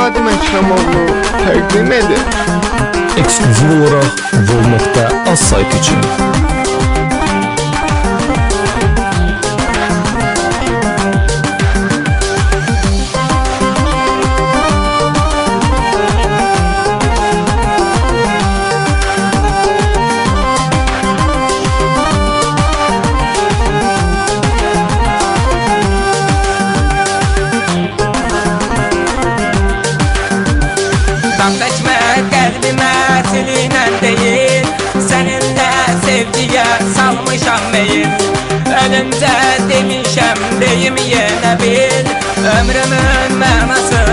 Radim Ekremoğlu təqdim edir. Ekskluzif olarak Vol.az sayt için. Damlaşma kalbime seninle değil. Seninle sevgiye salmışam beyin Ölünce demişem deyim yine bil Ömrümün mənası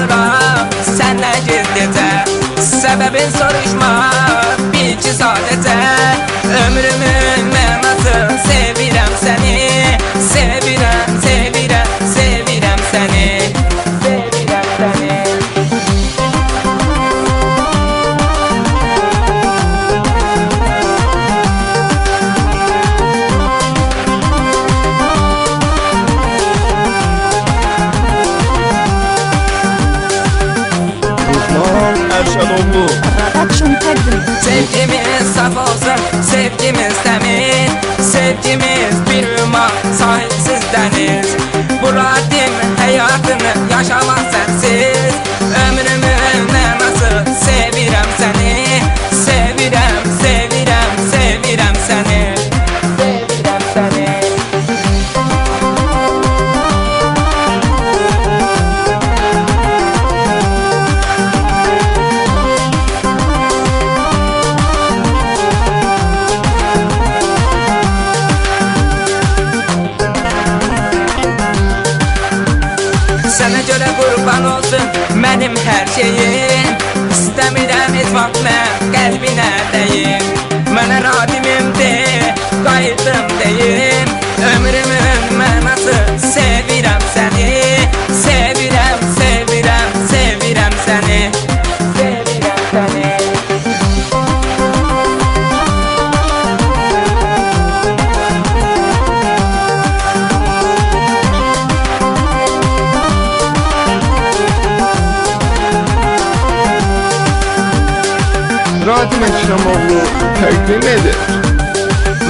Qururam sənlə gizlicə Səbəbin soruşma bil ki sadəcə Ömrümün Ərşədoğlu Production təqdim Sevgimiz saf olsun, sevgimiz temiz Sevgimiz bir ümman, sahipsiz deniz. Buradım hayatını yaşamak sensiz olsun mənim hər şeyim. İstəmirəm heç vaxt mən Radim Ekremoğlu təqdim edir.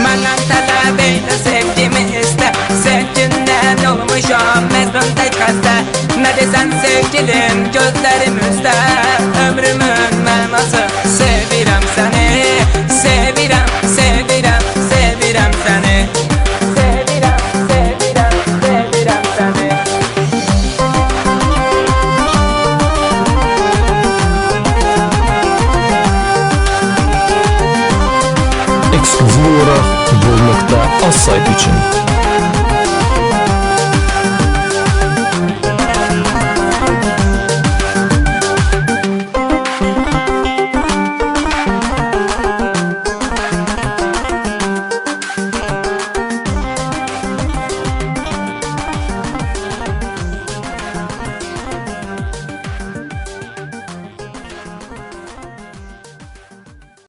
Məndən tələb eylə sevgimi Ekskluzif olarak Vol.az sayt için.